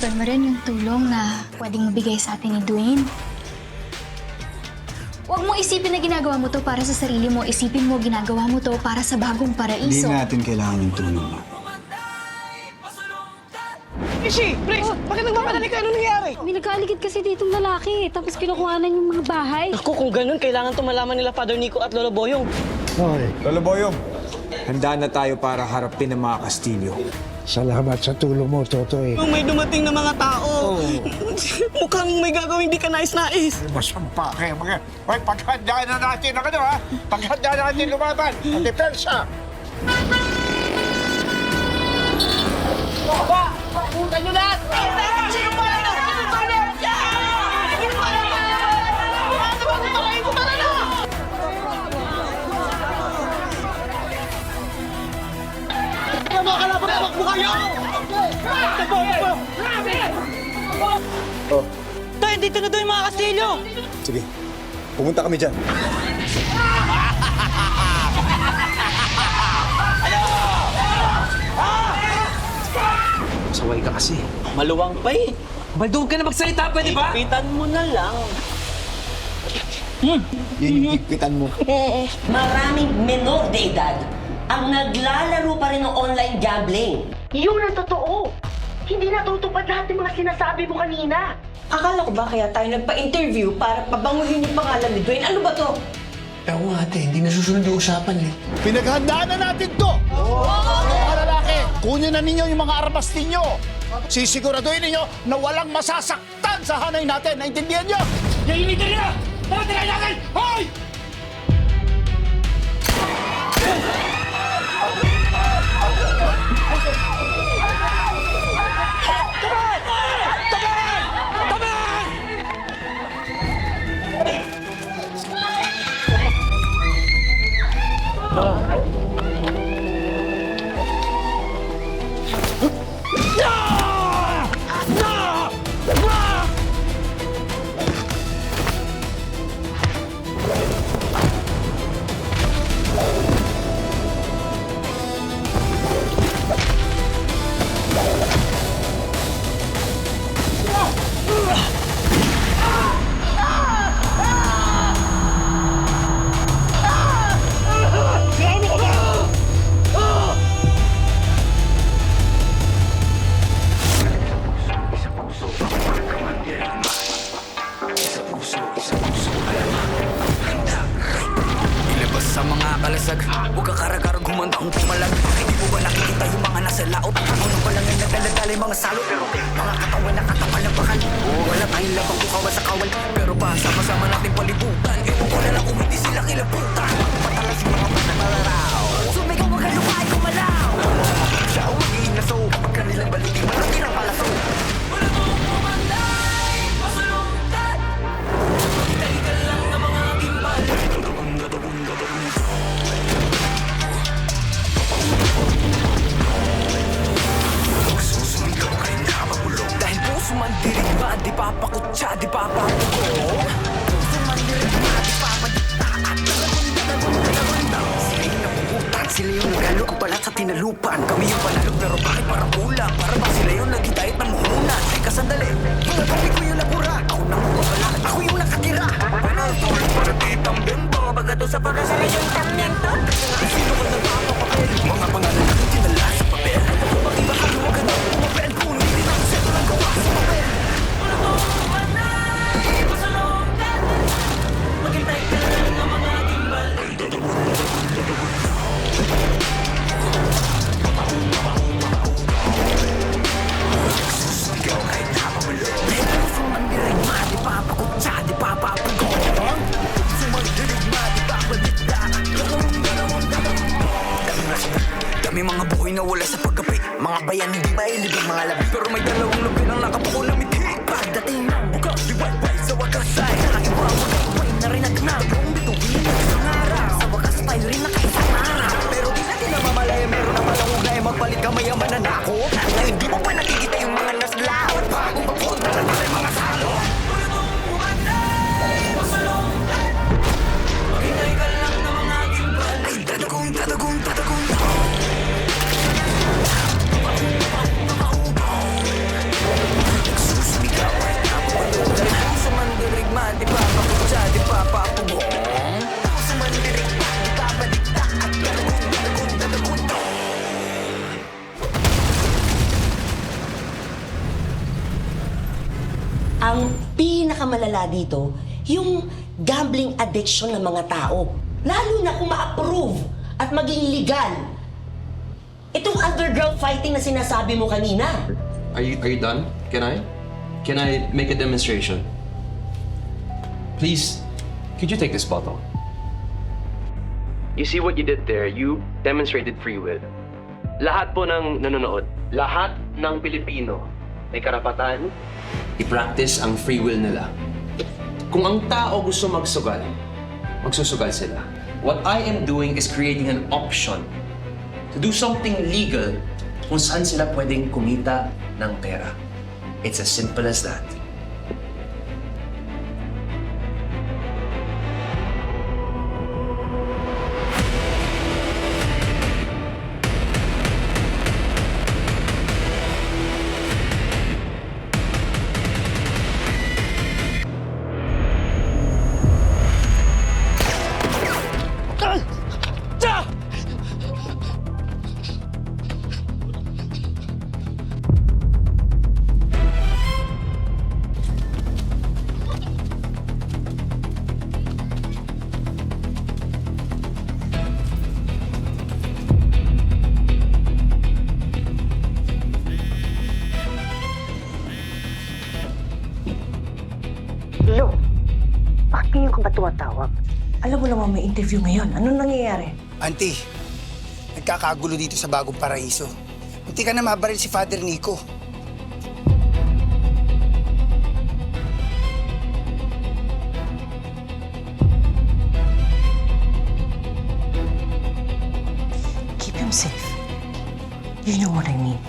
Pag-isipan mo rin yung tulong na pwedeng mabigay sa atin ni Dwayne. Huwag mo isipin na ginagawa mo to para sa sarili mo. Isipin mo ginagawa mo to para sa bagong Hindi paraiso. natin kailangan yung tulong mo. Ishi! Prince! Bakit nagmamadali ka? Ano nangyari? May nagkaaligid kasi ditong lalaki, tapos kinukuhanan yung mga bahay. Ako, kung ganun, kailangan to malaman nila Father Nico at Lolo Boyong. Lolo Boyong, handa na tayo para harapin ang mga Kastilyo. Salamat sa tulong mo, Totoy. Nung may dumating na mga tao, mukhang may gagawin di ka nais-nais. Masampa kayo mga... Hoy, paghandaan na natin ang ano, ha? Paghandaan na natin lumaban. Ang depensa. Tayo, dito na doon yung mga Kastilyo! Sige, pumunta kami dyan. Saway ka kasi. Maluwang pa eh. Baldoon ka na magsalita, pwede ba? Pitan mo na lang. Yun yung higpitan mo. Maraming menor de edad ang naglalaro pa rin ng online gambling. Yun ang totoo. Hindi natutupad lahat ng mga sinasabi mo kanina. Akala ko ba kaya tayo nagpa-interview para pabanguhin yung pangalan ni Dwayne? Ano ba to? Ewan nga ate, hindi nasusunod yung usapan eh. Pinaghandaan na natin to! Mga lalaki, kunin na ninyo yung mga armas ninyo. Sisiguraduhin ninyo na walang masasaktan sa hanay natin. Naintindihan nyo? Ilabas sa mga kalasag. Huwag ka karagarag humanda kung pumalag. Hindi mo ba nakikita yung mga nasa laot? Palang ay nagdaladala yung mga salot? Mga katawan na katawan ng bakal. Wala tayong labang bukawa sa kawal. Pero pa sama-sama nating palibutan. Ewan ko na lang kung hindi sila kilabutan. Patalas yung mga panamalaraw Sumigaw ang kalupay kumalaw Siya ang magiging naso Kapag kanilang balikin malaki ng palaso man dirigma, di papakutsa, di papapugo Puso man dirigma, di papadikta At nagagunda-gunda Sila yung napuputan, sila yung nagalo Ang balat sa tinalupan Kami yung panalo pero bakit parang kulang Para ba sila yung nagitahit ng muhunan Teka sandali, yung nagabi ko yung labura. Ako nang mawala, ako yung nakatira. Panatol, para di tambento Bagato sa pagkasala yung tambento Sino ka Dami mga buhay na wala sa paggapi Mga bayan hindi mailibig mga labi? Pero may dalawang lubi lang nakapuko na mithi. Pagdating ng buka wifi sa wakas ay Nakaiba mo na na rin nagnab Buong bituin na isang araw Sa wakas tayo rin nakaisang araw Pero di natin namamalaya Meron na malang ugay Magpalit ka mayaman na nako. Ngayon di mo pa nakikita yung mga naslaw At bagong papunta na tayo mga salo man, di pa makutsa, di pa papugong Puso man direct, di pa balikta at talagun, talagun, talagun Ang pinakamalala dito, yung gambling addiction ng mga tao. Lalo na kung ma-approve at maging legal. Itong underground fighting na sinasabi mo kanina. Are you, are you done? Can I? Can I make a demonstration? Please, could you take this bottle? You see what you did there? You demonstrated free will. Lahat po ng nanonood, lahat ng Pilipino may karapatan i-practice ang free will nila. Kung ang tao gusto magsugal, magsusugal sila. What I am doing is creating an option to do something legal kung saan sila pwedeng kumita ng pera. It's as simple as that. Lo, bakit ngayon ka ba tumatawag? Alam mo naman may interview ngayon. Anong nangyayari? Auntie, nagkakagulo dito sa bagong paraiso. Munti ka na mabaril si Father Nico. Keep him safe. You know what I mean.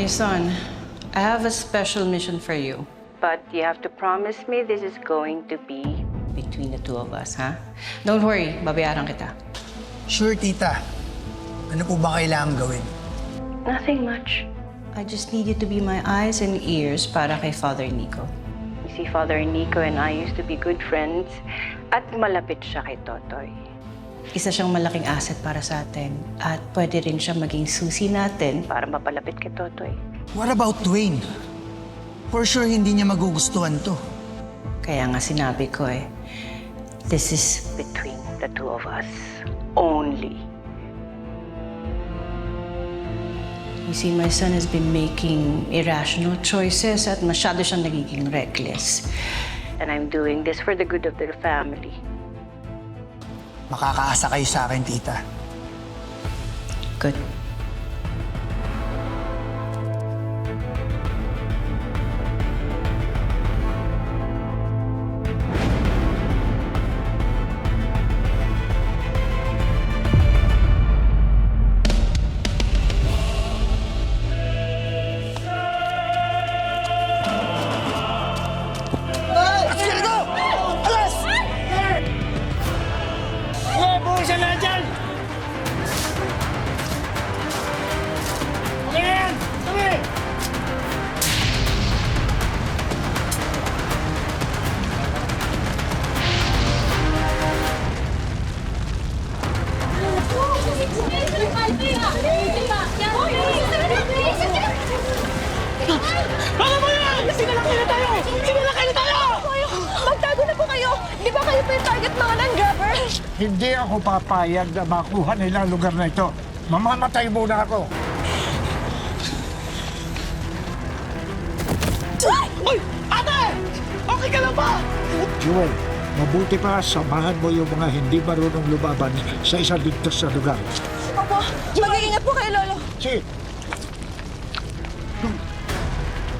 Mason, I have a special mission for you. But you have to promise me this is going to be between the two of us, ha? Don't worry, babayaran kita. Sure, tita. Ano po ba kailangan gawin? Nothing much. I just need you to be my eyes and ears para kay Father Nico. You see, Father Nico and I used to be good friends at malapit siya kay Totoy. Isa siyang malaking asset para sa atin at pwede rin siya maging susi natin para mapalapit kay Totoy. What about Dwayne? For sure, hindi niya magugustuhan to. Kaya nga sinabi ko eh, this is between the two of us only. You see, my son has been making irrational choices at masyado siyang nagiging reckless. And I'm doing this for the good of their family. Makakaasa kayo sa akin, tita. Good. Target mga non-grabber? Hindi ako papayag na makuha nila ang lugar na ito. Mamamatay muna ako. Uy! Ate! Okay ka lang ba? Jewel, mabuti pa samahan mo yung mga hindi marunong lumaban sa isang ligtas na lugar. Opo, mag-iingat po kayo, Lolo. Si,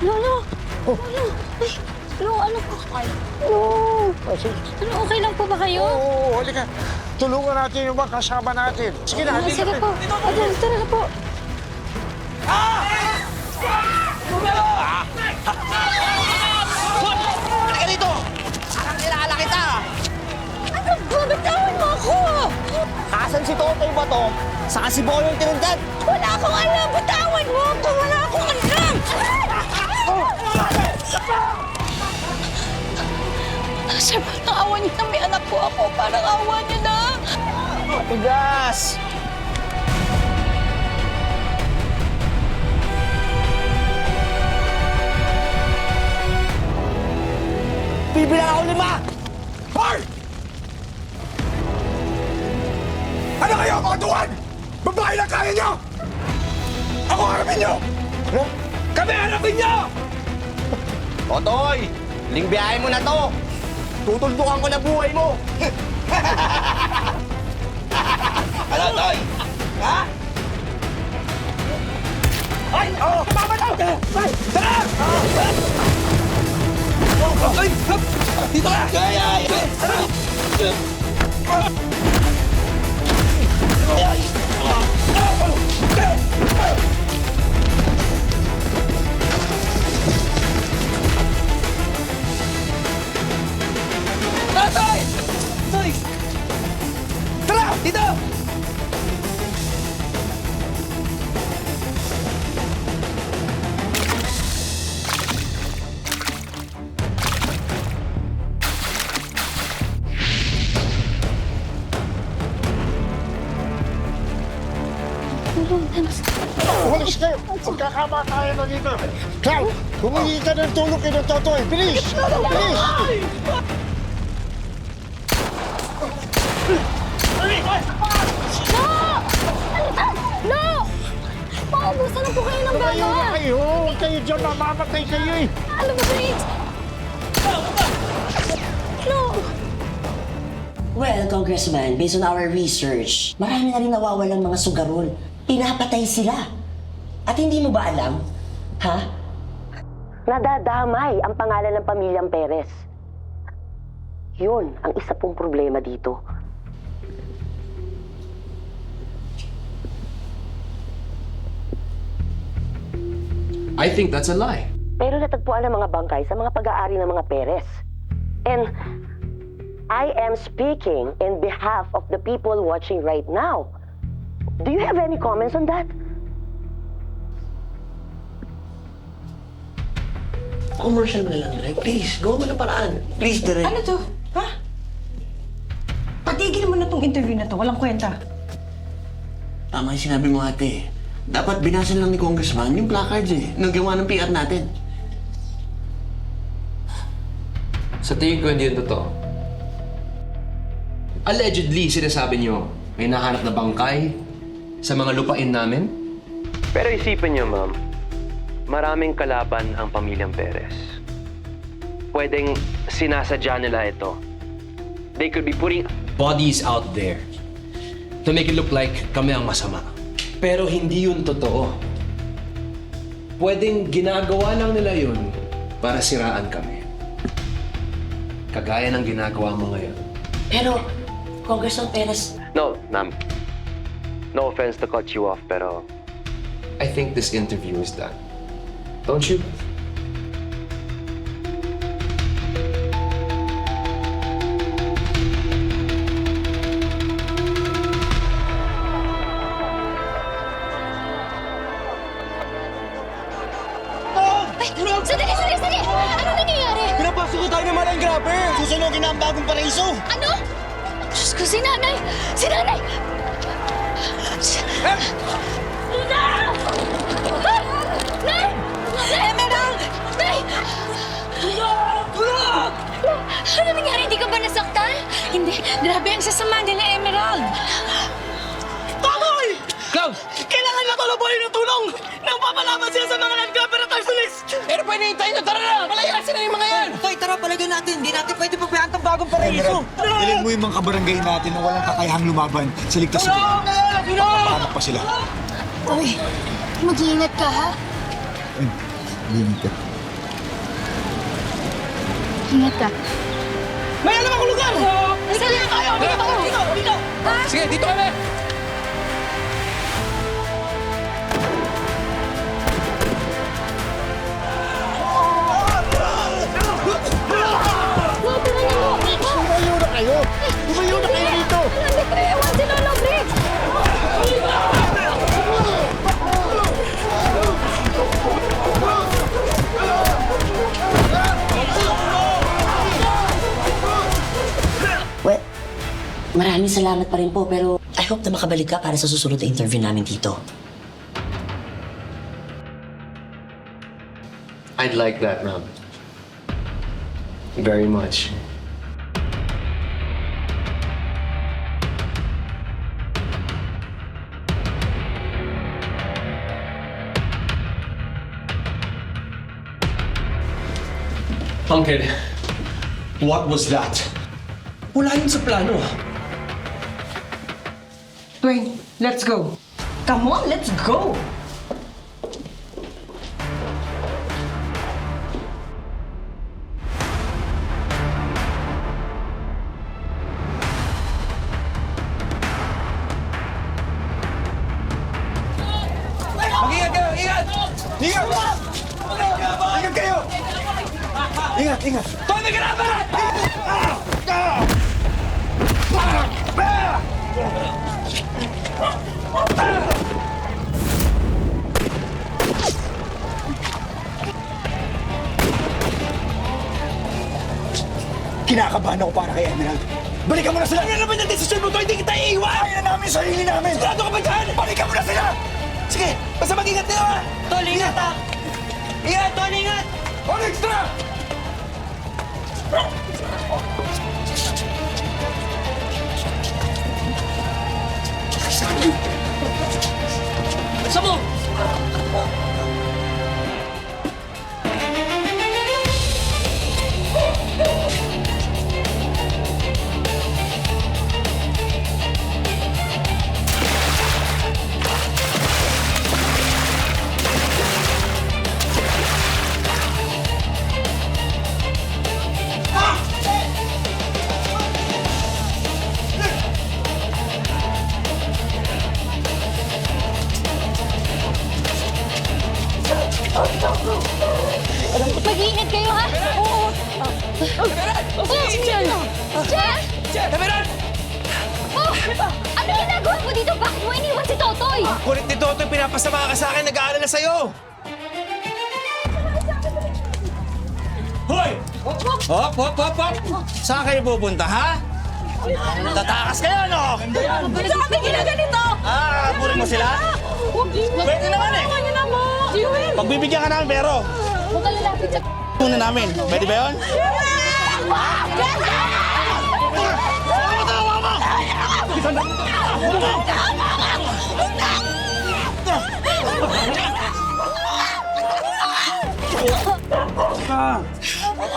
Lolo! Oh. Lolo! Ay, Lolo, ano po? Lolo! kasi, Ano, okay lang po ba kayo? oo, oh, halika. Tulungan natin yung mga kasama natin. Sige na, Ah, halika. sige po. Adel, tara na po. Halika dito! Parang kilala kita! Ano ba? Bitawan mo ako! Asan si Totoy ba to? Saka si Boyong tinundan? Wala akong alam! Bitawan mo ako! Wala akong alam! Sir, parang awa niyo na may anak ko ako. Parang awa niyo na. Matigas! Bibila ako lima! Hoy! Ano kayo, mga tuwan? Babae lang kaya niyo! Ako harapin niyo! Ano? Kami harapin niyo! Otoy! Lingbiyahin mo na to! Tutuldukan ko na buhay mo! ano, Toy? Ha? Ay! Oh! Mama daw! Ay! Tara! Ay! Dito ka! Ay! Ay! Ay! Toy! Toy! Tara! Dito! Umalis kayo! Magkakama tayo na dito! Cloud! Humingi ka ng tulong kay Totoy! Bilis! Bilis! No! Paubusan na po kayo ng Tumayo na bala! kayo! Huwag kayo dyan! Mamamatay kayo eh! Alam mo, Briggs! No! Well, Congressman, based on our research, marami na rin nawawalang mga sugarol. Pinapatay sila. At hindi mo ba alam? Ha? Nadadamay ang pangalan ng pamilyang Perez. Yun ang isa pong problema dito. I think that's a lie. Pero natagpuan ang mga bangkay sa mga pag-aari ng mga Perez. And I am speaking in behalf of the people watching right now. Do you have any comments on that? Commercial mo na lang, Direk. Please, gawa mo ng paraan. Please, Direk. Ano to? Ha? Patigil mo na tong interview na to. Walang kwenta. Tama yung sinabi mo, ate. Dapat binasa lang ni Congressman yung placards eh, nang gawa ng PR natin. Sa tingin ko hindi yun totoo. Allegedly, sinasabi nyo, may nahanap na bangkay sa mga lupain namin? Pero isipin nyo, ma'am, maraming kalaban ang pamilyang Perez. Pwedeng sinasadya nila ito. They could be putting bodies out there to make it look like kami ang masama. Pero hindi yun totoo. Pwedeng ginagawa lang nila yun para siraan kami. Kagaya ng ginagawa mo ngayon. Pero, Congressman Perez, No, ma'am. No offense to cut you off, pero I think this interview is done. Don't you? Si nanay! Si nanay! Luna! Nay! Emerald! Nay! Tulog! Ano nangyari? Hindi ka ba nasaktan? Hindi. Grabe ang sasama nila, Emerald. Tamoy! Cloud! Kailangan na tulubuhin ng tulong nang papalaban sila sa mga at arsonis! Pero pwede hintayin nyo, tara na! Palayasin na yung mga yan! Toy, tara palagan natin. Hindi natin pwede pabayaan tong bagong paraiso. Ilan mo yung mga kabarangay natin na walang kakayahang lumaban sa ligtas sa Papahanap pa sila. Uy, mag-iingat ka, ha? Limit ka. Ingat ka. May alam akong lugar! Na tayo? Dito tayo! Dito! Dito! Sige, dito kami! Maraming salamat pa rin po, pero I hope na makabalik ka para sa susunod na interview namin dito. I'd like that, ma'am. very much. Uncle, what was that? Wala yun sa plano. Dwayne, let's go. Come on, let's go! Kinakabahan ako para kay Emerald. Balikan mo na sila! Ano naman yung desisyon mo to? Hindi kita iiwan! Kaya na namin sa sarili namin! Sigurado ka ba dyan? Balikan mo na sila! Sige, basta mag-ingat kayo ha! Tol, ingat ha! Ingat, Tol, ingat! Onyx, tara! Sabo! Saan kayo pupunta, ha? Tatakas kayo, no? Ba't kami ginaganito? Ah, puro mo sila? Pwede naman eh. Huwag niyo na mo! Jewel! Pagbibigyan ka namin pero, Huwag ka lalapit sa... muna namin. Pwede ba yun?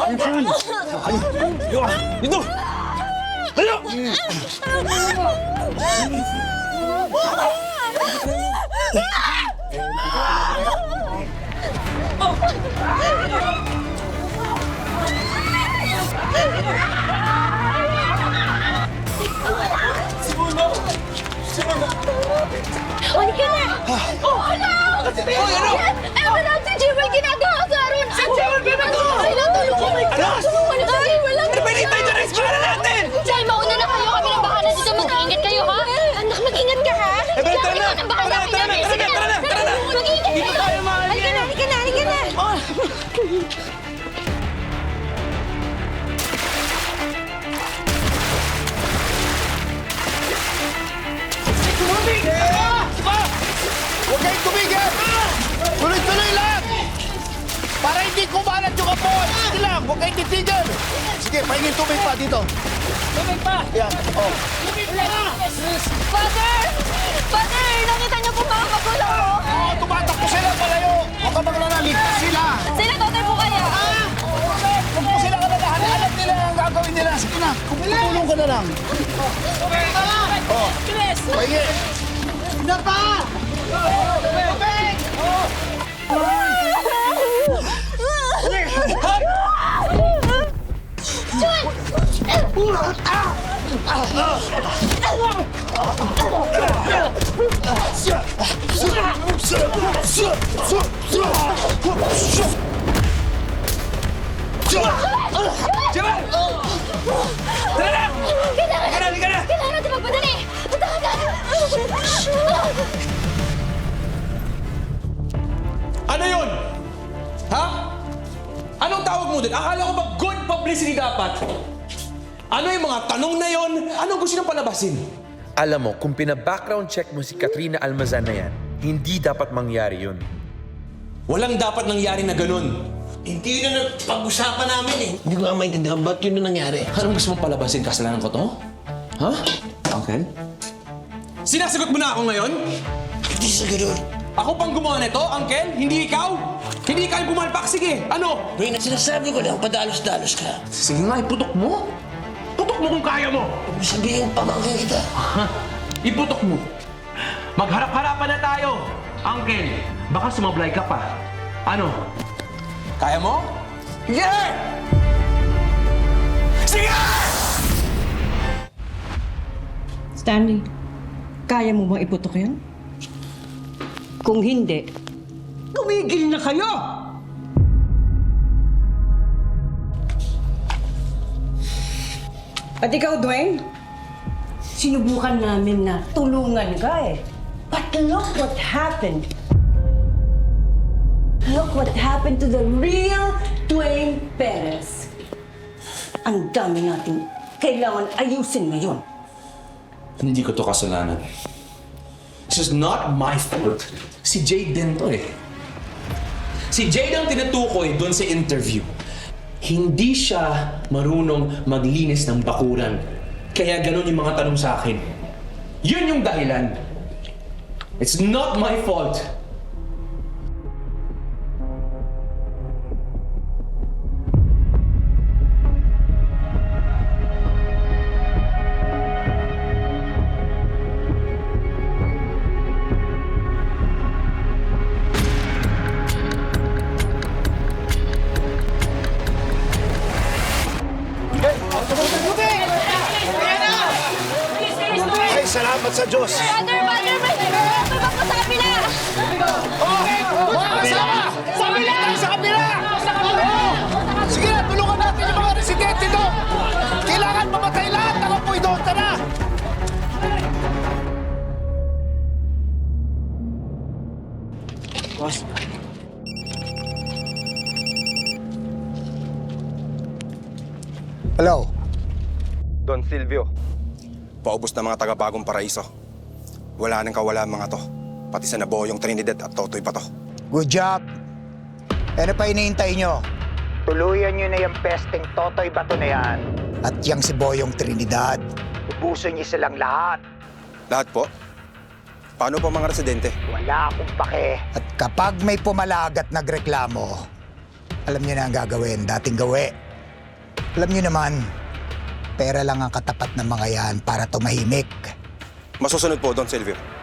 Dito! Dito! Halika na! Oh, hala! Oh, ano? Emerald, si Jewel ginagawa sa Aron! Si Jewel ginagawa! Kailan tulungan mo? Ano? Tulungan na si Jewel kumalat yung apoy! Sige lang, huwag kayong titigil! Sige, pahingin tubig pa dito. Tubig pa! Yan, oh. Father! Father, nakita niyo po mga magulang ko. Oh, tumatakbo sila palayo! Huwag ka maglala, ligtas sila! Sila totoy po kaya. Huwag po sila kalalahan. Alam nila ang gagawin nila. Sige na, kumulong ka na lang. Oh, pahingi. Ano Tara na! Halika na, halika na! Kailangan natin magpadali. Punta ka. Ano yun? Ha? Anong tawag mo din? Akala ko ba good publicity dapat? Ano yung mga tanong na yon? Anong gusto niyong palabasin? Alam mo, kung pina-background check mo si Katrina Almazan na yan, hindi dapat mangyari yun. Walang dapat nangyari na ganun. Hindi na pag-usapan namin eh. Hindi ko nga maintindihan ba't yun na nangyari. Anong gusto mong palabasin? Kasalanan ko to? Ha? Uncle? Sinasagot mo na ako ngayon? Hindi sa ganun. Ako pang gumawa nito, Uncle? Hindi ikaw? Hindi ikaw yung bumalpak? Sige, ano? Reyna, sinasabi ko lang, padalos-dalos ka. Sige nga, iputok mo. Mo kung kaya mo. Sabihin, pamangkin kita. Ha? Iputok mo. Magharap-harapan na tayo. Uncle, baka sumablay ka pa. Ano? Kaya mo? Yeah! Sige! Stanley, kaya mo bang iputok yun? Kung hindi, tumigil na kayo! At ikaw, Dwayne, sinubukan namin na tulungan ka eh. But look what happened. Look what happened to the real Dwayne Perez. Ang dami natin kailangan ayusin ngayon. Hindi ko to kasalanan. This is not my fault. Si Jade din to eh. Si Jade ang tinutukoy doon sa interview. Hindi siya marunong maglinis ng bakuran. Kaya ganun yung mga tanong sa akin. Yun yung dahilan. It's not my fault. Taga-bagong paraiso. Wala nang kawala ang mga to. Pati sa naboyong Trinidad at Totoy pa to. Good job. Ano pa hinihintay nyo? Tuluyan nyo na yung pesteng Totoy Bato na yan. At yung si Boyong Trinidad. Ubusin niyo silang lahat. Lahat po? Paano po mga residente? Wala akong pake. At kapag may pumalag at nagreklamo, alam niyo na ang gagawin, dating gawi. Alam niyo naman, pera lang ang katapat ng mga yan para tumahimik. Masusunod po, Don Silvio.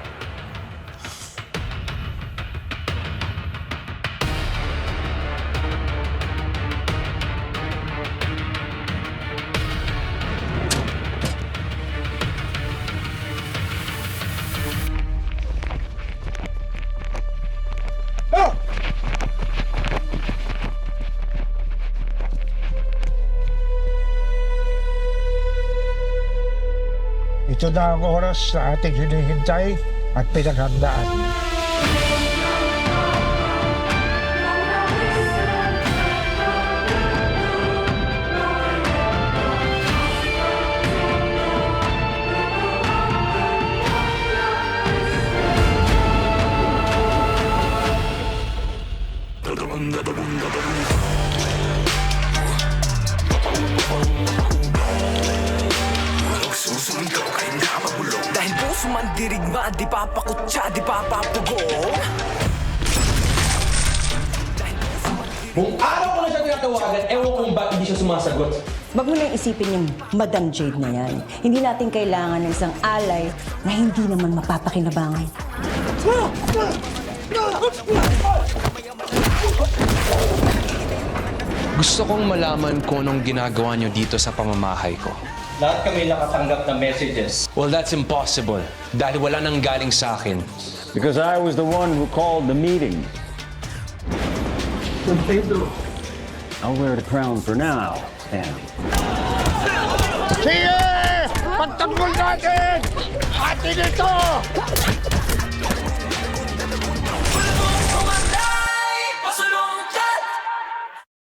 Ito na ang oras na ating hinihintay at pinaghandaan. Kung araw ko na siya tinatawagan, ewan kung ba't hindi siya sumasagot. Wag mo nang isipin yung Madam Jade na yan. Hindi natin kailangan ng isang alay na hindi naman mapapakinabangan. Gusto kong malaman kung anong ginagawa niyo dito sa pamamahay ko. Lahat kami nakatanggap ng messages. Well, that's impossible. Dahil wala nang galing sa akin. Because I was the one who called the meeting. I'll wear the crown for now! Pagtanggol natin!